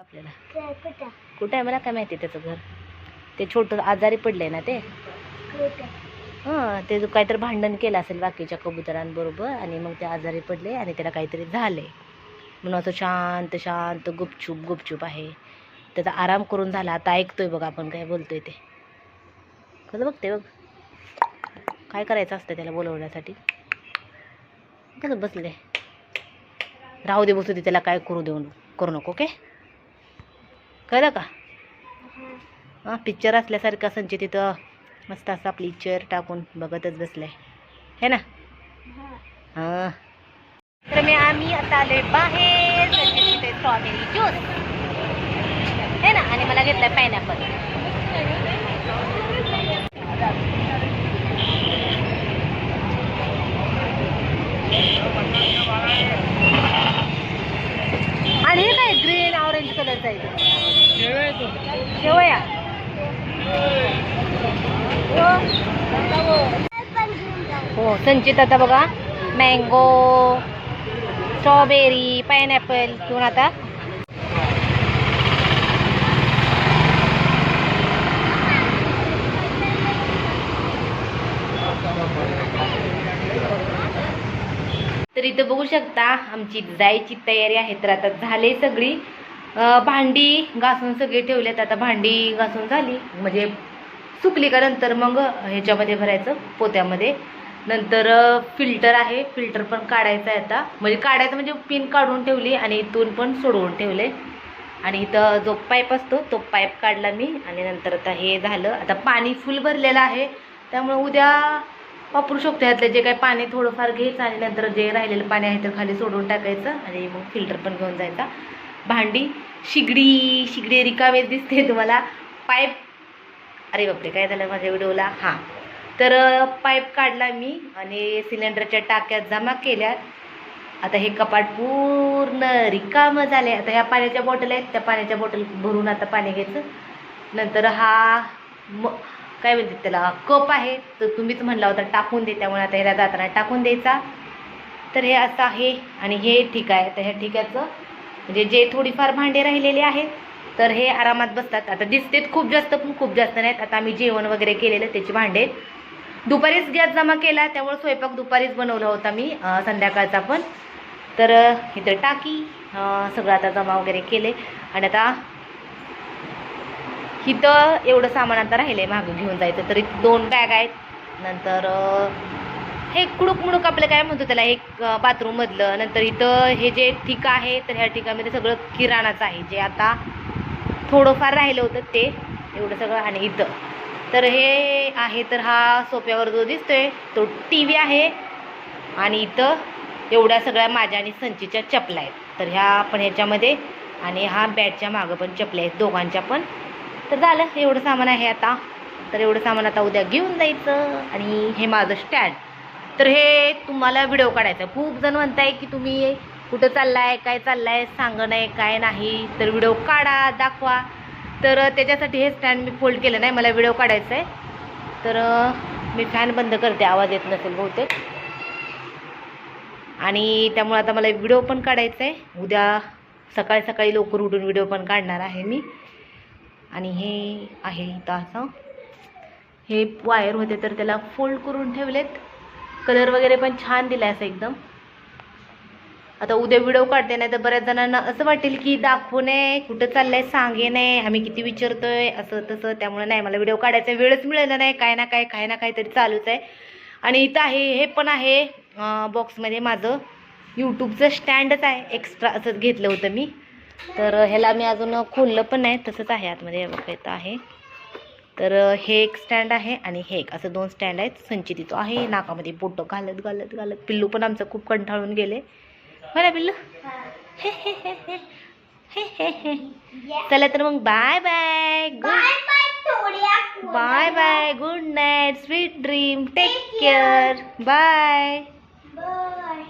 आपल्याला. कुठं? आहे मला काय माहिती त्याचं घर? ते छोटं आजारी पडलंय ना ते? हां ते जो काहीतरी भांडण केलं असेल बाकीच्या कबुतरांबरोबर आणि मग ते आजारी पडले आणि त्याला काहीतरी झाले म्हणून असं शांत शांत गुपचूप गुपचूप आहे. त्याचा आराम करून झाला. आता ऐकतोय बघ आपण काय बोलतोय ते. कसं बघते बघ? काय करायचं असतं त्याला बोलवण्यासाठी? कसं बसले. राहू दे बसू दे त्याला काय करू देऊ करू नको ओके? कळलं का? हां. पिक्चर असल्यासारखं संचित तिथं मस्त असं आपली चेअर टाकून बघतच बसलाय है ना? हां. तर मी आम्ही आता आलोय बाहेर. स्ट्रॉबेरी ज्यूस है ना? आणि मला घेतलाय पायनॅपल आणि हे काय ग्रीन ऑरेंज कलरचा आहे हो. हो. संचित आता बघा. मँगो स्ट्रॉबेरी पायनॅपल घेऊन आता. तर इथं बघू शकता आमची जायची तयारी आहे. तर आता झाली सगळी. भांडी घासून सगळी ठेवलेत. आता भांडी घासून झाली. म्हणजे सुकली का नंतर मग ह्याच्यामध्ये भरायचं पोत्यामध्ये. नंतर फिल्टर आहे. फिल्टर पण काढायचं आहे आता. म्हणजे काढायचं म्हणजे पिन काढून ठेवली आणि इथून पण सोडवून ठेवले. आणि इथं जो पाईप असतो तो पाईप काढला मी. आणि नंतर आता हे झालं. आता पाणी फुल भरलेलं आहे. त्यामुळे उद्या वापरू शकतो यातलं. जे काही पाणी थोडंफार घ्यायचं आणि नंतर जे राहिलेलं पाणी आहे तर खाली सोडून टाकायचं. आणि मग फिल्टर पण घेऊन जायचा. भांडी शिगडी शिगडी रिकामे दिसते तुम्हाला. पाईप अरे बापरे काय झालं माझ्या व्हिडिओला? हां. तर पाईप काढला मी आणि सिलेंडरच्या टाक्यात जमा केल्यात. आता हे कपाट पूर्ण रिकामं झाले आता ह्या पाण्याच्या बॉटल आहेत त्या पाण्याच्या बॉटल भरून आता पाणी घ्यायचं. नंतर हा म काय म्हणतात त्याला कप आहे. तर तुम्हीच म्हणला होता टाकून दे त्यामुळे आता ह्याला जाताना टाकून द्यायचा. तर हे असं आहे आणि हे ठीक आहे. तर ह्या ठिकाचं म्हणजे जे थोडीफार भांडे राहिलेले आहेत तर हे आरामात बसतात. आता दिसतेत खूप जास्त पण खूप जास्त नाहीत. आता आम्ही जेवण वगैरे केलेलं त्याची भांडे. दुपारीच गॅस जमा केला त्यामुळे स्वयंपाक दुपारीच बनवला होता मी संध्याकाळचा पण. तर इथं टाकी सगळं आता जमा वगैरे केले. आणि आता इथं एवढं सामान आता राहिलं आहे मागं घेऊन जायचं. तर इथं दोन बॅग आहेत. नंतर हे कुडूक मुडूक आपलं काय म्हणतो त्याला एक बाथरूम मधलं नंतर इथं हे जे ठिका आहे तर ह्या ठिकामध्ये सगळं किराणाचं आहे. जे आता थोडंफार राहिलं होतं ते एवढं सगळं आणि इथं. तर हे आहे तर हा सोप्यावर जो दिसतोय तो टी व्ही आहे. आणि इथं एवढ्या सगळ्या माझ्या आणि संचीच्या चपला आहेत. तर ह्या पण ह्याच्यामध्ये आणि हा बॅटच्या मागं पण चपल्या आहेत दोघांच्या पण. तर झालं एवढं सामान आहे आता. तर एवढं सामान आता उद्या घेऊन जायचं. आणि हे माझं स्टँड तर हे तुम्हाला व्हिडिओ काढायचा. आहे. खूप जण म्हणताय की तुम्ही कुठं चाललाय काय चाललाय सांगणं आहे काय नाही तर व्हिडिओ काढा दाखवा. तर त्याच्यासाठी हे स्टँड मी फोल्ड केलं नाही मला व्हिडिओ काढायचा आहे तर मी फॅन बंद करते आवाज येत नसेल बहुतेक. आणि त्यामुळे आता मला व्हिडिओ पण काढायचा आहे उद्या सकाळी सकाळी लवकर उठून व्हिडिओ पण काढणार आहे मी. आणि हे आहे इथं असं. हे वायर होते तर त्याला फोल्ड करून ठेवलेत. कलर वगैरे पण छान दिला असं एकदम. आता उद्या व्हिडिओ काढते नाही तर बऱ्याच जणांना असं वाटेल की दाखवू नये कुठं चाललंय सांगे नाही आम्ही किती विचारतोय असं तसं. त्यामुळे नाही मला व्हिडिओ काढायचा वेळच मिळाला नाही काय ना काय काय ना काहीतरी चालूच आहे. आणि इथं आहे हे पण आहे बॉक्समध्ये माझं यूट्यूबचं स्टँडच आहे. एक्स्ट्रा असंच घेतलं होतं मी. तर ह्याला मी अजून खोललं पण नाही तसंच आहे आतमध्ये. हे बघा इथं आहे. तर हे एक स्टँड आहे आणि हे एक. असं दोन स्टँड आहेत. संचित इथं आहे. नाकामध्ये बोटं घालत घालत घालत. पिल्लू पण आमचं खूप कंटाळून गेले. ना पिल्लू? हे हे हे हे. हे हे हे. चला तर मग bye bye good bye bye थोड्या bye bye good night sweet dream take care bye bye